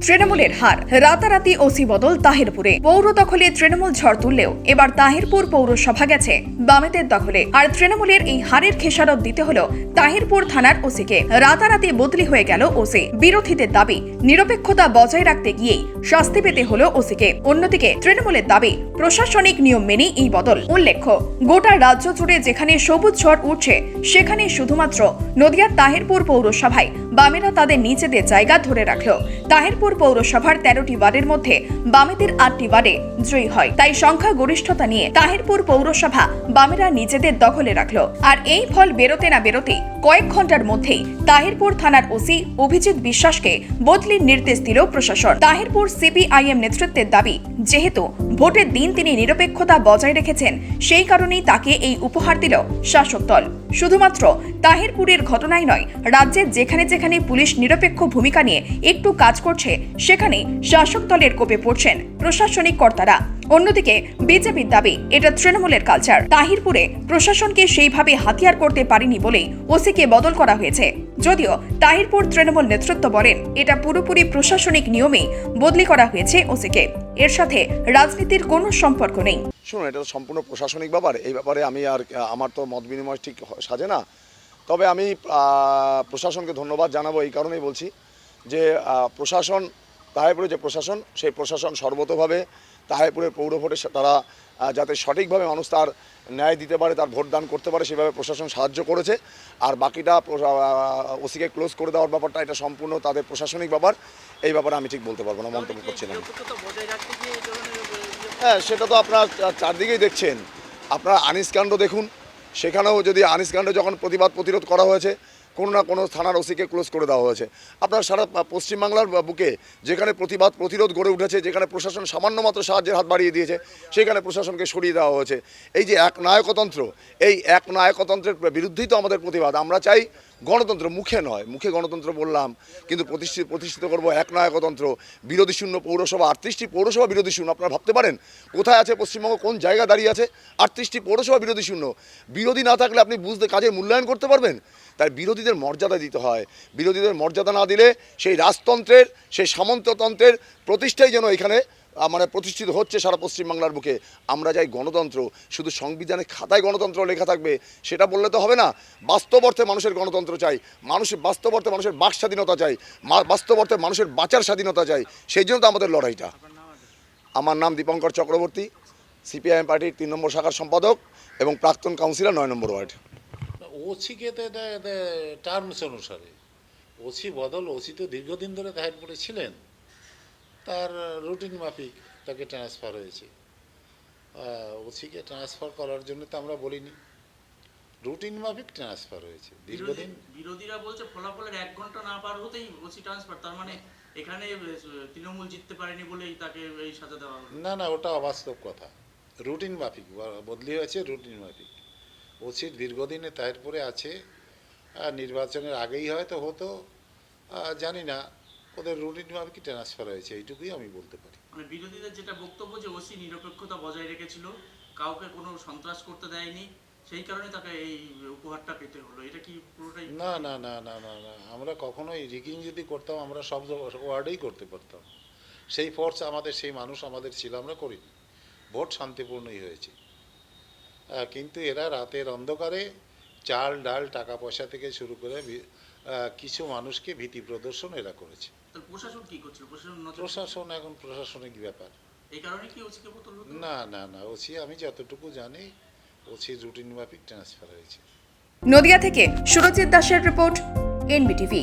তৃণমূলের হার, রাতারাতি ওসি বদল তাহিরপুরে। পৌর দখলে তৃণমূল ঝড় তুললেও এবার তাহিরপুর পৌরসভা গেছে। বামেদের দখলে। আর তৃণমূলের এই হারের খেসারত দিতে হলো তাহিরপুর থানার ওসিকে। রাতারাতি বদলি হয়ে গেল ওসি। বিরোধীদের দাবি, নিরপেক্ষতা বজায় রাখতে গিয়েই শাস্তি পেতে হলো ওসিকে। অন্যদিকে তৃণমূলের দাবি, প্রশাসনিক নিয়ম মেনেই এই বদল। উল্লেখ্য, গোটা রাজ্য জুড়ে যেখানে সবুজ ঝড় উঠছে সেখানে শুধুমাত্র নদিয়ার তাহিরপুর পৌরসভায় বামেরা তাদের নিজেদের জায়গা ধরে রাখল। তাহিরপুর পৌরসভার তেরোটি ওয়ার্ডের মধ্যে বামেদের আটটি ওয়ার্ডে জয়ী হয়। তাই সংখ্যা গরিষ্ঠতা নিয়ে তাহিরপুর পৌরসভা বামেরা নিজেদের দখলে রাখল। আর এই ফল বেরোতে না বেরোতে কয়েক ঘণ্টার মধ্যেই তাহিরপুর থানার ওসি অভিজিৎ বিশ্বাসকে বদলির নির্দেশ দিল প্রশাসন। তাহিরপুর সিপিআইএম নেতৃত্বের দাবি, যেহেতু ভোটের দিন তিনি নিরপেক্ষতা বজায় রেখেছেন। সেই কারণেই তাকে এই উপহার দিল শাসক দল। শুধুমাত্র তাহিরপুরের ঘটনাই নয়, রাজ্যের যেখানে যেখানে পুলিশ নিরপেক্ষ ভূমিকা নিয়ে একটু কাজ করছে, সেখানে শাসক দলের কোপে পড়ছেন প্রশাসনিক কর্তারা। অন্যদিকে, বিজেপির দাবি, এটা তৃণমূলের কালচার তাহিরপুরে প্রশাসনকে সেইভাবে হাতিয়ার করতে পারেনি বলেই ওসিকে বদল করা হয়েছে। যদিও তাহিরপুর তৃণমূল নেতৃত্ব বলেন, এটা পুরোপুরি প্রশাসনিক নিয়মেই বদলি করা হয়েছে ওসিকে। এর সাথে রাজনীতির কোনো সম্পর্ক নেই। শুনুন, এটা সম্পূর্ণ প্রশাসনিক ব্যাপার। এই ব্যাপারে আমি আর, আমার তো মত বিনিময় ঠিক সাজে না। তবে আমি প্রশাসনকে ধন্যবাদ জানাব এই কারণেই বলছি যে প্রশাসন তাহেরপুরের যে প্রশাসন, সেই প্রশাসন সর্বতভাবে তাহেরপুরের পৌর ভোটে তারা যাতে সঠিকভাবে মানুষ তার ন্যায় দিতে পারে তার ভোট দান করতে পারে সেভাবে প্রশাসন সাহায্য করেছে। আর বাকিটা ওসিকে ক্লোজ করে দেওয়ার ব্যাপারটা এটা সম্পূর্ণ তাদের প্রশাসনিক ব্যাপার। এই ব্যাপারে আমি ঠিক বলতে পারব না মন্তব্য করছি না ইয়ে- হ্যাঁ সেটা তো আপনার চারদিকেই দেখছেন। আপনার আনিসকাণ্ড দেখুন। সেখানেও যদি আনিসকাণ্ড যখন প্রতিবাদ প্রতিরোধ করা হয়েছে কোনো না কোনো থানার ওসিকে ক্লোজ করে দেওয়া হয়েছে। আপনার সারা পশ্চিমবাংলার বুকে যেখানে প্রতিবাদ প্রতিরোধ গড়ে উঠেছে, যেখানে প্রশাসন সামান্য মাত্র সাহায্যের হাত বাড়িয়ে দিয়েছে সেখানে প্রশাসনকে সরিয়ে দেওয়া হয়েছে। এই যে এক নায়কতন্ত্র এই এক নায়কতন্ত্রের বিরুদ্ধেই তো আমাদের প্রতিবাদ। আমরা চাই গণতন্ত্র মুখে নয়, মুখে গণতন্ত্র বললাম, কিন্তু প্রতিষ্ঠিত প্রতিষ্ঠিত করব এক নায়কতন্ত্র বিরোধী শূন্য পৌরসভা, আটত্রিশটি পৌরসভা বিরোধী শূন্য, আপনারা ভাবতে পারেন, কোথায় আছে পশ্চিমবঙ্গ, কোন জায়গা দাঁড়িয়ে আছে আটত্রিশটি পৌরসভা বিরোধী শূন্য? বিরোধী না থাকলে আপনি বুঝতে কাজের মূল্যায়ন করতে পারবেন? তাই বিরোধীদের মর্যাদা দিতে হয়। বিরোধীদের মর্যাদা না দিলে সেই রাজতন্ত্রের, সেই সামন্ততন্ত্রের প্রতিষ্ঠাই যেন এখানে মানে প্রতিষ্ঠিত হচ্ছে সারা পশ্চিমবাংলার বুকে। আমরা চাই গণতন্ত্র, শুধু সংবিধানে খাতায় গণতন্ত্র লেখা থাকবে, সেটা বললে তো হবে না। বাস্তব অর্থে মানুষের গণতন্ত্র চাই মানুষের বাস্তব অর্থে মানুষের বাক স্বাধীনতা চাই বাস্তব অর্থে মানুষের বাঁচার স্বাধীনতা চাই, সেই জন্য তো আমাদের লড়াইটা। আমার নাম দীপঙ্কর চক্রবর্তী, সিপিআইএম পার্টির তিন নম্বর শাখার সম্পাদক এবং প্রাক্তন কাউন্সিলর, নয় নম্বর ওয়ার্ড। ওসিকে টার্মস অনুসারে, ওসি বদল, ওসি তো দীর্ঘদিন ধরে তাহিরপুরে ছিলেন। তার রুটিন মাফিক তাকে ট্রান্সফার হয়েছে। ওসিকে ট্রান্সফার করার জন্য তো আমরা বলিনি। রুটিন মাফিক ট্রান্সফার হয়েছে। দীর্ঘদিন বিরোধীরা বলছে ফলাফলের এক ঘণ্টা না পার হতেই ওসি ট্রান্সফার তার মানে এখানে তৃণমূল জিততে পারেনি বলেই তাকে এই সাজা দেওয়া না না ওটা অবাস্তব কথা। রুটিন মাফিক বদলি হয়েছে রুটিন মাফিক। ওসির দীর্ঘদিনে তাহিরপুরে আছে আর নির্বাচনের আগেই হয়তো হতো জানি না। ওদের রুটিন মাফিক ট্রান্সফার হয়েছে এইটুকুই আমি বলতে পারি। মানে বিরোধীদের যেটা বক্তব্য যে ওসি নিরপেক্ষতা বজায় রেখেছিল কাউকে কোনো সন্ত্রাস করতে দেয়নি সেই কারণে তাকে এই উপহারটা পেতে হলো। এটা কি পুরোটাই না না না না না না আমরা কখনোই রিগিং যদি করতাম আমরা সব ওয়ার্ডেই করতে পারতাম। সেই ফোর্স আমাদের সেই মানুষ আমাদের ছিল আমরা করিনি। ভোট শান্তিপূর্ণই হয়েছে। কিন্তু এরা রাতের অন্ধকারে চাল ডাল টাকা পয়সা থেকে শুরু করে কিছু মানুষকে ভীতি প্রদর্শন এরা করেছে। প্রশাসন কি করছিল? প্রশাসন এখন প্রশাসনিক ব্যাপার। এই কারণে কি ওসিকে বোতল না না না ওসি আমি যতটুকু জানি ওসি রুটিন মাফিক ট্রান্সফার হয়েছে। নদিয়া থেকে সুরজিৎ দাসের রিপোর্ট এনবিটিভি।